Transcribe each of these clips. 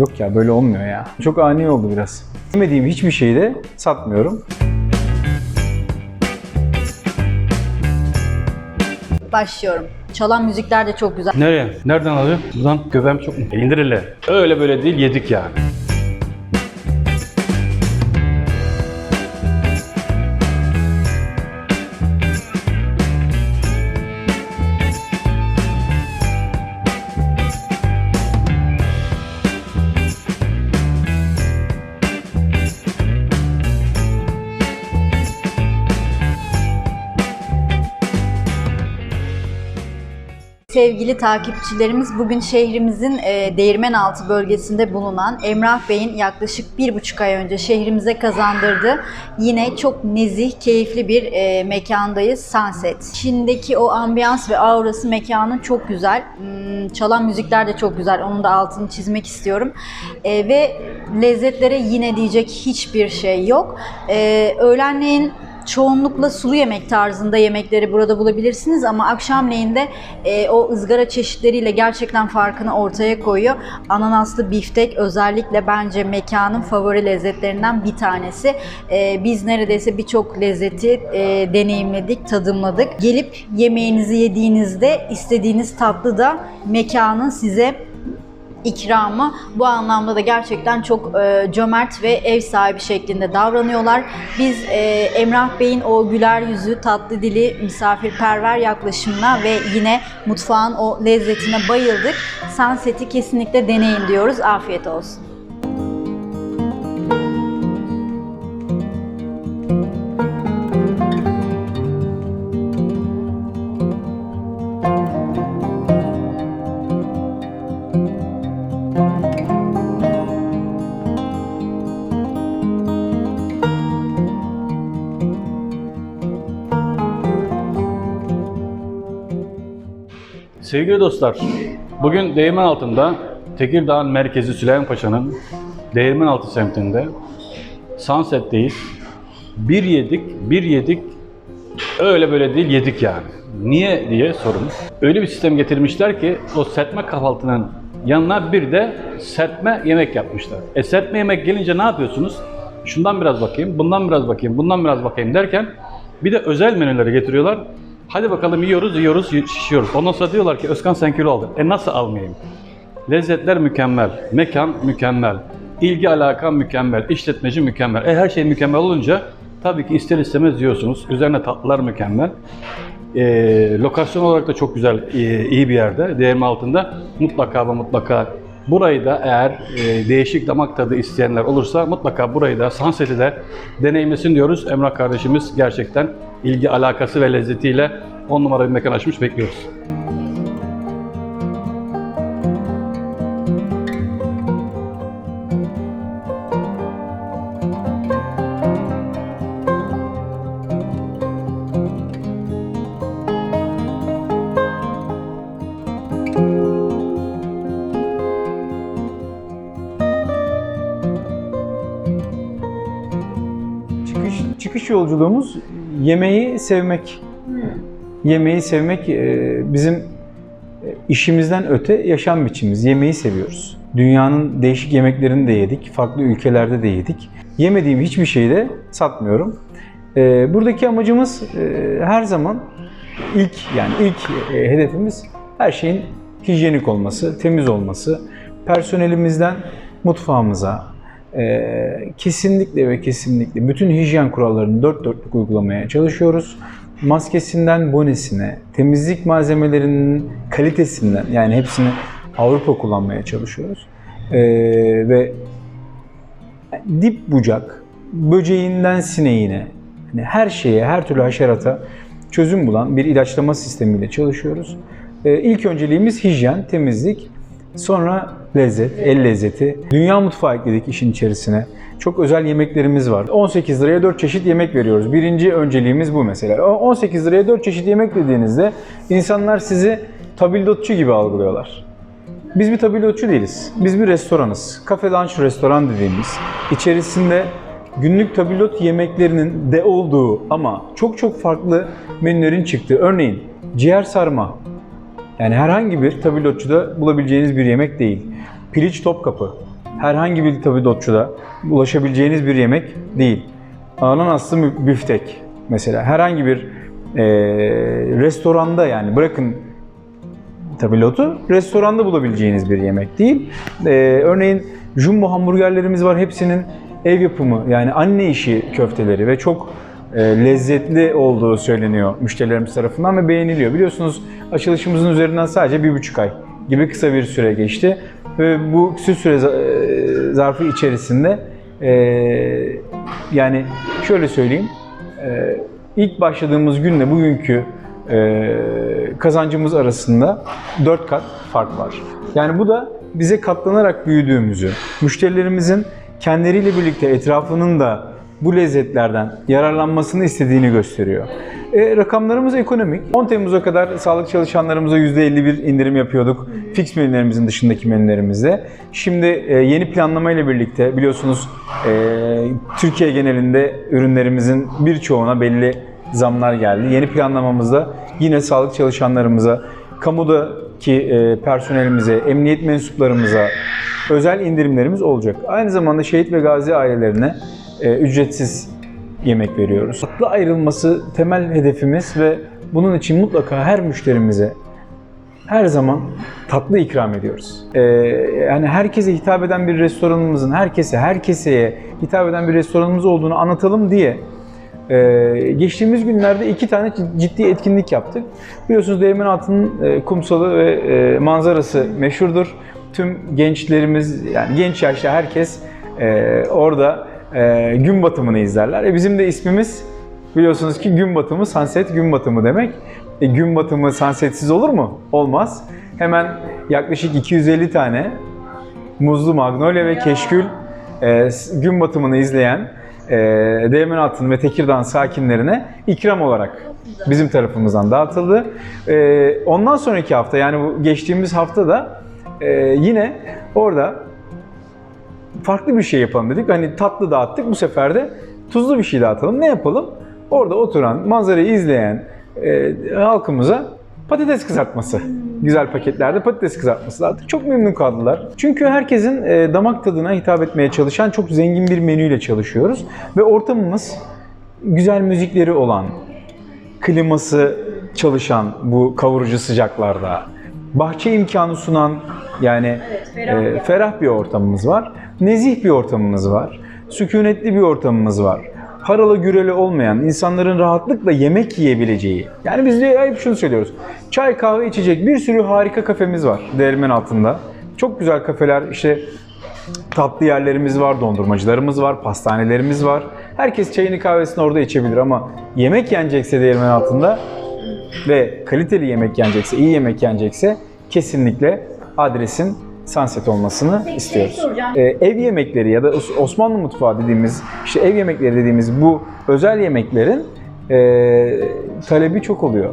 Yok ya böyle olmuyor ya. Çok ani oldu biraz. Yemediğim hiçbir şeyi de satmıyorum. Başlıyorum. Çalan müzikler de çok güzel. Nereye? Nereden alıyor? Buradan göbeğim çok mu? İndir hele. Öyle böyle değil yedik yani. Sevgili takipçilerimiz bugün şehrimizin e, Değirmenaltı bölgesinde bulunan Emrah Bey'in yaklaşık bir buçuk ay önce şehrimize kazandırdığı yine çok nezih, keyifli bir e, mekandayız. Sunset. İçindeki o ambiyans ve aurası mekanın çok güzel. Hmm, çalan müzikler de çok güzel. Onun da altını çizmek istiyorum. E, ve lezzetlere yine diyecek hiçbir şey yok. E, öğlenleyin Çoğunlukla sulu yemek tarzında yemekleri burada bulabilirsiniz ama akşamleyin de e, o ızgara çeşitleriyle gerçekten farkını ortaya koyuyor. Ananaslı biftek özellikle bence mekanın favori lezzetlerinden bir tanesi. E, biz neredeyse birçok lezzeti e, deneyimledik, tadımladık. Gelip yemeğinizi yediğinizde istediğiniz tatlı da mekanın size ikramı bu anlamda da gerçekten çok e, cömert ve ev sahibi şeklinde davranıyorlar. Biz e, Emrah Bey'in o güler yüzü, tatlı dili, misafirperver yaklaşımına ve yine mutfağın o lezzetine bayıldık. Sunset'i kesinlikle deneyin diyoruz. Afiyet olsun. Sevgili dostlar, bugün Değirmen altında Tekirdağ'ın merkezi Süleymanpaşa'nın Değirmenaltı semtinde Sunset'teyiz. Bir yedik, bir yedik, öyle böyle değil yedik yani. Niye diye sorun. Öyle bir sistem getirmişler ki o serpme kahvaltının yanına bir de serpme yemek yapmışlar. E serpme yemek gelince ne yapıyorsunuz? Şundan biraz bakayım, bundan biraz bakayım, bundan biraz bakayım derken bir de özel menüleri getiriyorlar. Hadi bakalım yiyoruz, yiyoruz, şişiyoruz. Ondan sonra diyorlar ki Özkan sen kilo aldın. E nasıl almayayım? Lezzetler mükemmel, mekan mükemmel, ilgi alaka mükemmel, işletmeci mükemmel. E her şey mükemmel olunca tabii ki ister istemez yiyorsunuz. Üzerine tatlılar mükemmel. E, lokasyon olarak da çok güzel, e, iyi bir yerde. Değirmen altında mutlaka ve mutlaka burayı da eğer e, değişik damak tadı isteyenler olursa mutlaka burayı da Sunset'i de deneyimlesin diyoruz. Emrah kardeşimiz gerçekten ilgi alakası ve lezzetiyle on numara bir mekan açmış bekliyoruz. Çıkış yolculuğumuz yemeği sevmek. Yemeği sevmek e, bizim e, işimizden öte yaşam biçimimiz. Yemeği seviyoruz. Dünyanın değişik yemeklerini de yedik. Farklı ülkelerde de yedik. Yemediğim hiçbir şeyi de satmıyorum. E, Buradaki amacımız her zaman ilk yani ilk hedefimiz her şeyin hijyenik olması, temiz olması. Personelimizden mutfağımıza, ee, kesinlikle ve kesinlikle bütün hijyen kurallarını dört dörtlük uygulamaya çalışıyoruz. Maskesinden bonesine, temizlik malzemelerinin kalitesinden yani hepsini Avrupa kullanmaya çalışıyoruz. Ee, ve dip bucak, böceğinden sineğine, hani her şeye, her türlü haşerata çözüm bulan bir ilaçlama sistemiyle çalışıyoruz. Ee, ilk önceliğimiz hijyen, temizlik, sonra lezzet, el lezzeti. Dünya mutfağı ekledik işin içerisine. Çok özel yemeklerimiz var. 18 liraya 4 çeşit yemek veriyoruz. Birinci önceliğimiz bu mesela. O 18 liraya 4 çeşit yemek dediğinizde insanlar sizi tabildotçu gibi algılıyorlar. Biz bir tabildotçu değiliz. Biz bir restoranız. Cafe Lunch restoran dediğimiz. içerisinde günlük tabildot yemeklerinin de olduğu ama çok çok farklı menülerin çıktığı. Örneğin ciğer sarma. Yani herhangi bir tabildotçuda bulabileceğiniz bir yemek değil. Piliç Topkapı. herhangi bir tabidotçuda ulaşabileceğiniz bir yemek değil. Ananaslı büftek mesela herhangi bir e, restoranda yani bırakın tabilotu restoranda bulabileceğiniz bir yemek değil. Ee, örneğin jumbo hamburgerlerimiz var. Hepsinin ev yapımı yani anne işi köfteleri ve çok e, lezzetli olduğu söyleniyor müşterilerimiz tarafından ve beğeniliyor. Biliyorsunuz açılışımızın üzerinden sadece bir buçuk ay gibi kısa bir süre geçti. Ve bu kısa süre e, zarfı içerisinde e, yani şöyle söyleyeyim e, ilk başladığımız günle bugünkü e, kazancımız arasında 4 kat fark var. Yani bu da bize katlanarak büyüdüğümüzü, müşterilerimizin kendileriyle birlikte etrafının da bu lezzetlerden yararlanmasını istediğini gösteriyor. E, rakamlarımız ekonomik. 10 Temmuz'a kadar sağlık çalışanlarımıza %51 indirim yapıyorduk. Fix menülerimizin dışındaki menülerimizde. Şimdi e, yeni planlamayla birlikte biliyorsunuz e, Türkiye genelinde ürünlerimizin birçoğuna belli zamlar geldi. Yeni planlamamızda yine sağlık çalışanlarımıza, kamudaki e, personelimize, emniyet mensuplarımıza özel indirimlerimiz olacak. Aynı zamanda şehit ve gazi ailelerine e, ücretsiz yemek veriyoruz. Tatlı ayrılması temel hedefimiz ve bunun için mutlaka her müşterimize her zaman tatlı ikram ediyoruz. Ee, yani herkese hitap eden bir restoranımızın, herkese, her keseye hitap eden bir restoranımız olduğunu anlatalım diye ee, geçtiğimiz günlerde iki tane ciddi etkinlik yaptık. Biliyorsunuz Değirmenaltı'nın e, kumsalı ve e, manzarası meşhurdur. Tüm gençlerimiz, yani genç yaşta herkes e, orada e, gün batımını izlerler. E, bizim de ismimiz biliyorsunuz ki gün batımı, sunset gün batımı demek. E, gün batımı sunsetsiz olur mu? Olmaz. Hemen yaklaşık 250 tane muzlu magnolia ve keşkül e, gün batımını izleyen e, Değirmenaltı ve Tekirdağ sakinlerine ikram olarak bizim tarafımızdan dağıtıldı. E, ondan sonraki hafta yani bu geçtiğimiz hafta da e, yine orada farklı bir şey yapalım dedik. Hani tatlı dağıttık bu sefer de tuzlu bir şey dağıtalım. Ne yapalım? Orada oturan, manzarayı izleyen e, halkımıza patates kızartması. Güzel paketlerde patates kızartması dağıttık. Çok memnun kaldılar. Çünkü herkesin e, damak tadına hitap etmeye çalışan çok zengin bir menüyle çalışıyoruz. Ve ortamımız güzel müzikleri olan, kliması çalışan bu kavurucu sıcaklarda, bahçe imkanı sunan yani e, ferah bir ortamımız var. Nezih bir ortamımız var. Sükunetli bir ortamımız var. Haralı güreli olmayan, insanların rahatlıkla yemek yiyebileceği. Yani biz de hep şunu söylüyoruz. Çay, kahve içecek bir sürü harika kafemiz var değirmen altında. Çok güzel kafeler, işte tatlı yerlerimiz var, dondurmacılarımız var, pastanelerimiz var. Herkes çayını kahvesini orada içebilir ama yemek yenecekse değirmen altında ve kaliteli yemek yenecekse, iyi yemek yenecekse kesinlikle adresin Sunset olmasını istiyoruz. soracağım. Ee, ev yemekleri ya da Os- Osmanlı mutfağı dediğimiz, işte ev yemekleri dediğimiz bu özel yemeklerin e, talebi çok oluyor.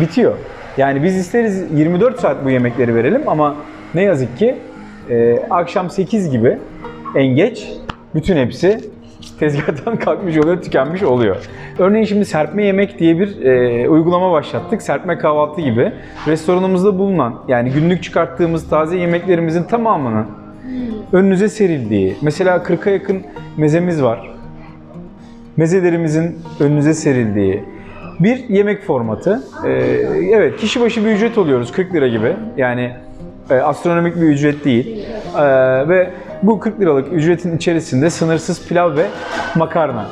Bitiyor. Yani biz isteriz 24 saat bu yemekleri verelim ama ne yazık ki e, akşam 8 gibi en geç bütün hepsi tezgahtan kalkmış oluyor, tükenmiş oluyor. Örneğin şimdi serpme yemek diye bir e, uygulama başlattık. Serpme kahvaltı gibi. Restoranımızda bulunan yani günlük çıkarttığımız taze yemeklerimizin tamamının önünüze serildiği. Mesela 40'a yakın mezemiz var. Mezelerimizin önünüze serildiği bir yemek formatı. E, evet kişi başı bir ücret oluyoruz 40 lira gibi. Yani e, astronomik bir ücret değil. E, ve bu 40 liralık ücretin içerisinde sınırsız pilav ve makarna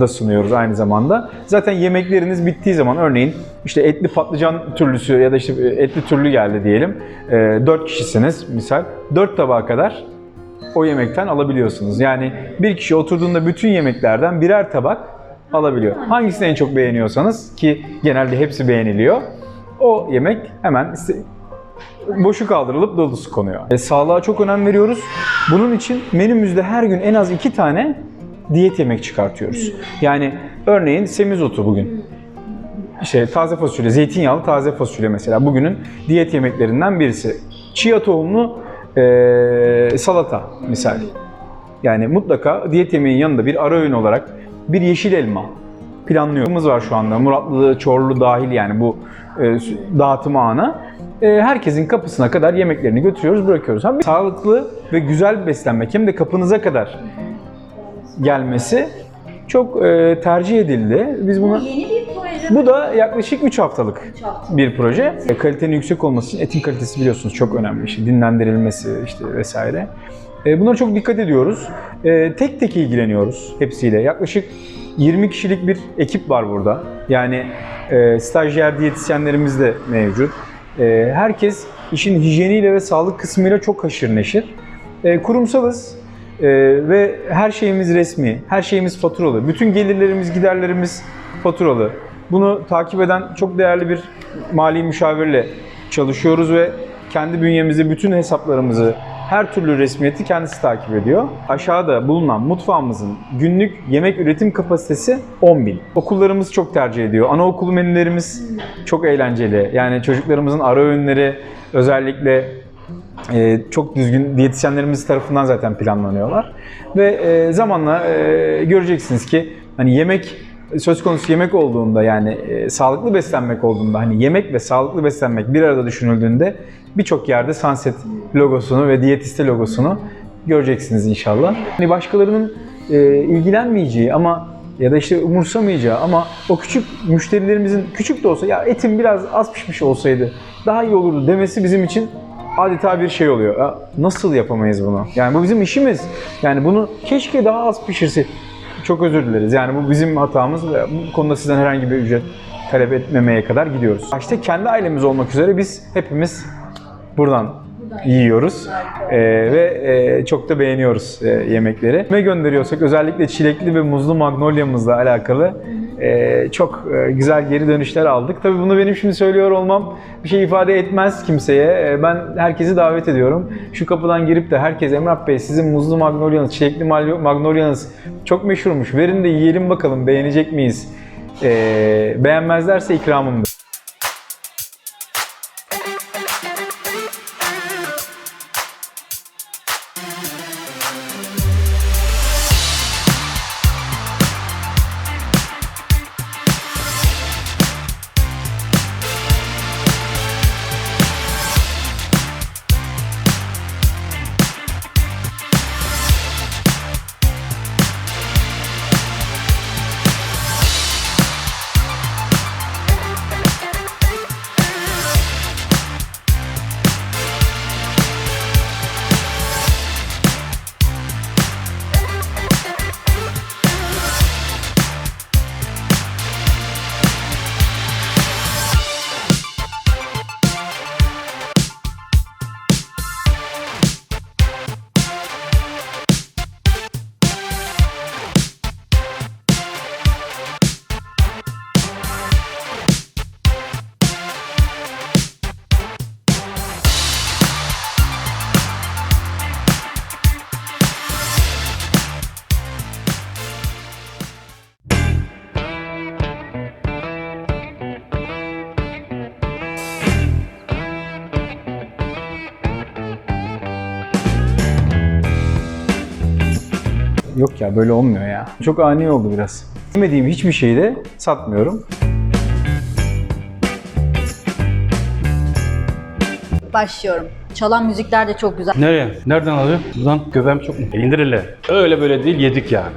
da sunuyoruz aynı zamanda. Zaten yemekleriniz bittiği zaman örneğin işte etli patlıcan türlüsü ya da işte etli türlü geldi diyelim. E, 4 kişisiniz misal. 4 tabağa kadar o yemekten alabiliyorsunuz. Yani bir kişi oturduğunda bütün yemeklerden birer tabak alabiliyor. Hangisini en çok beğeniyorsanız ki genelde hepsi beğeniliyor. O yemek hemen boşu kaldırılıp dolusu konuyor. E, sağlığa çok önem veriyoruz. Bunun için menümüzde her gün en az iki tane diyet yemek çıkartıyoruz. Yani örneğin semizotu bugün. İşte taze fasulye, zeytinyağlı taze fasulye mesela bugünün diyet yemeklerinden birisi. Chia tohumlu e, salata misal. Yani mutlaka diyet yemeğin yanında bir ara öğün olarak bir yeşil elma planlıyoruz var şu anda. Muratlı, Çorlu dahil yani bu e, dağıtım ağına. E, herkesin kapısına kadar yemeklerini götürüyoruz, bırakıyoruz. Hem sağlıklı ve güzel beslenmek hem de kapınıza kadar gelmesi çok e, tercih edildi. Biz buna Yeni bir proje. bu da yaklaşık 3 haftalık bir proje. E, Kalitenin yüksek olması için etin kalitesi biliyorsunuz çok önemli. İşte dinlendirilmesi işte vesaire. E, bunlara çok dikkat ediyoruz. E, tek tek ilgileniyoruz hepsiyle. Yaklaşık 20 kişilik bir ekip var burada. Yani e, stajyer diyetisyenlerimiz de mevcut. E, herkes işin hijyeniyle ve sağlık kısmıyla çok haşır neşir. E, kurumsalız. Ee, ve her şeyimiz resmi, her şeyimiz faturalı. Bütün gelirlerimiz, giderlerimiz faturalı. Bunu takip eden çok değerli bir mali müşavirle çalışıyoruz ve kendi bünyemizde bütün hesaplarımızı, her türlü resmiyeti kendisi takip ediyor. Aşağıda bulunan mutfağımızın günlük yemek üretim kapasitesi 10 bin. Okullarımız çok tercih ediyor. Anaokulu menülerimiz çok eğlenceli. Yani çocuklarımızın ara öğünleri özellikle e, çok düzgün diyetisyenlerimiz tarafından zaten planlanıyorlar. Ve e, zamanla e, göreceksiniz ki hani yemek söz konusu yemek olduğunda yani e, sağlıklı beslenmek olduğunda hani yemek ve sağlıklı beslenmek bir arada düşünüldüğünde birçok yerde Sunset logosunu ve diyetiste logosunu göreceksiniz inşallah. Hani başkalarının e, ilgilenmeyeceği ama ya da işte umursamayacağı ama o küçük müşterilerimizin küçük de olsa ya etim biraz az pişmiş olsaydı daha iyi olurdu demesi bizim için adeta bir şey oluyor. Ya nasıl yapamayız bunu? Yani bu bizim işimiz. Yani bunu keşke daha az pişirse. Çok özür dileriz. Yani bu bizim hatamız ve bu konuda sizden herhangi bir ücret talep etmemeye kadar gidiyoruz. İşte kendi ailemiz olmak üzere biz hepimiz buradan yiyoruz Ee, ve e, çok da beğeniyoruz e, yemekleri. Ne gönderiyorsak özellikle çilekli ve muzlu magnolia'mızla alakalı e, çok e, güzel geri dönüşler aldık. Tabii bunu benim şimdi söylüyor olmam bir şey ifade etmez kimseye. E, ben herkesi davet ediyorum. Şu kapıdan girip de herkes Emrah Bey sizin muzlu magnolia'nız, çilekli magnolia'nız çok meşhurmuş. Verin de yiyelim bakalım beğenecek miyiz? E, beğenmezlerse ikramımdır. Yok ya böyle olmuyor ya. Çok ani oldu biraz. Yemediğim hiçbir şeyi de satmıyorum. Başlıyorum. Çalan müzikler de çok güzel. Nereye? Nereden alıyor? Buradan göbeğim çok mu? İndir hele. Öyle böyle değil yedik yani.